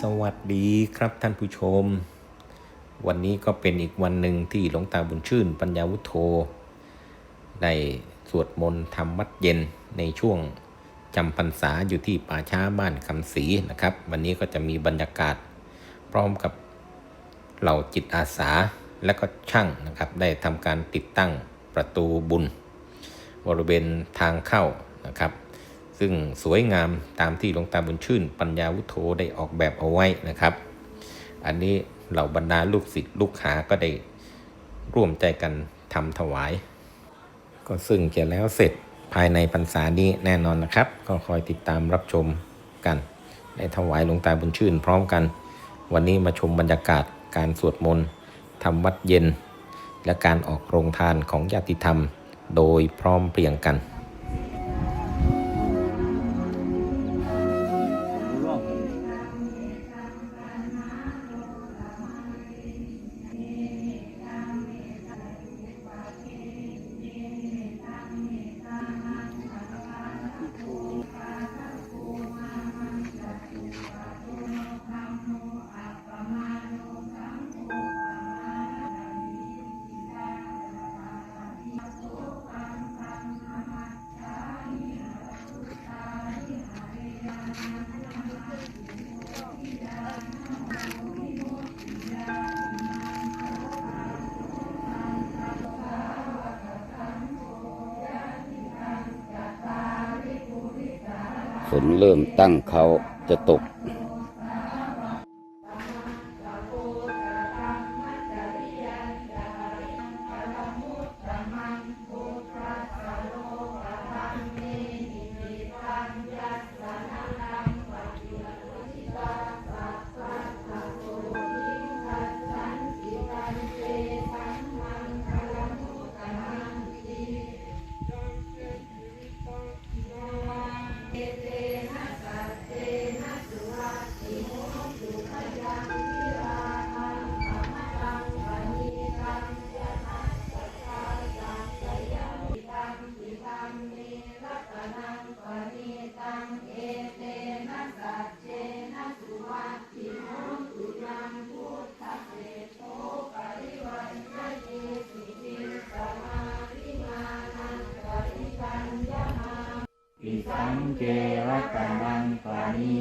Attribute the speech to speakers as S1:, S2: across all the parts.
S1: สวัสดีครับท่านผู้ชม วันนี้ก็เป็นอีกวันหนึ่งที่หลวงตาบุญชื่น ปัญญาวุฒโธได้สวดมนต์ทำวัดเย็นในช่วงจำพรรษาอยู่ที่ป่าช้าบ้านคำศรีนะครับ วันนี้ก็จะมีบรรยากาศ พร้อมกับเหล่าจิตอาสาและก็ช่างนะครับ ได้ทำการติดตั้งประตูบุญ บริเวณทางเข้านะครับ ซึ่งสวยงามตามที่หลวงตาบุญชื่น ปัญญาวุโธได้ออกแบบเอาไว้นะครับ อันนี้เหล่าบรรดาลูกศิษย์ลูกหาก็ได้ร่วมใจกันทำถวาย ก็ซึ่งจะแล้วเสร็จภายในพรรษานี้แน่นอนนะครับ ก็คอยติดตามรับชมกันได้ถวายหลวงตาบุญชื่น พร้อมกัน วันนี้มาชมบรรยากาศการสวดมนต์ทำวัดเย็น และการออกโรงทานของญาติธรรม โดยพร้อมเพรียงกัน
S2: ฝนเริ่มตั้งเขาจะตก
S3: อิสังเจรัตนังปานิ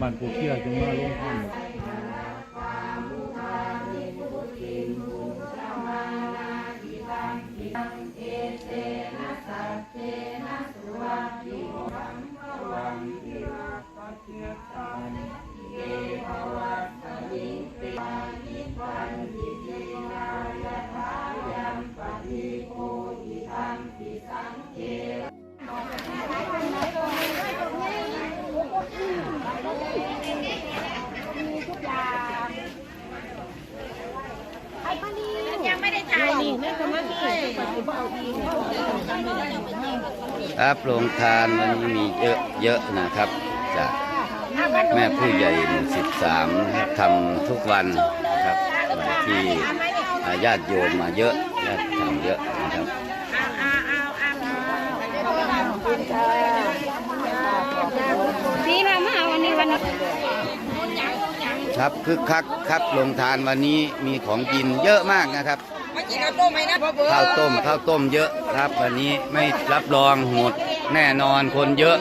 S3: บันผู้เชื่อจงมาลงท่าน
S4: ยังไม่
S2: ครับโรงทานวันนี้มีเยอะเยอะนะครับจากแม่ผู้ใหญ่หมู่สิบสามนะครับทำทุกวันนะครับวันที่ญาติโยมมาเยอะญาติทำเยอะนะครับ
S4: นี่มามาวันนี้วันนี้
S2: ครับคึกคักครับโรงทานวันนี้มีของกินเยอะมากนะครับ
S4: มา กินข้าวต้มไหมนะพ่อเบื่อ
S2: ข้าวต้มข้าวต้มเยอะครับวันนี้ไม่รับรองหมดแน่นอนคนเยอะ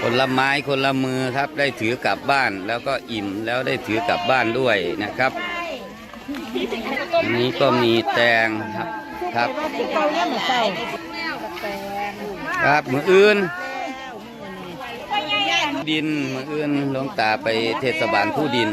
S2: คนละไม้คนละมือครับได้ถือกลับบ้านแล้วก็อิ่มแล้วได้ถือกลับบ้านด้วยนะครับอันนี้ก็มีแตงครับครับครับมืออื่น ดินมืออื่นหลวงตาไปเทศบาลผู้ดิน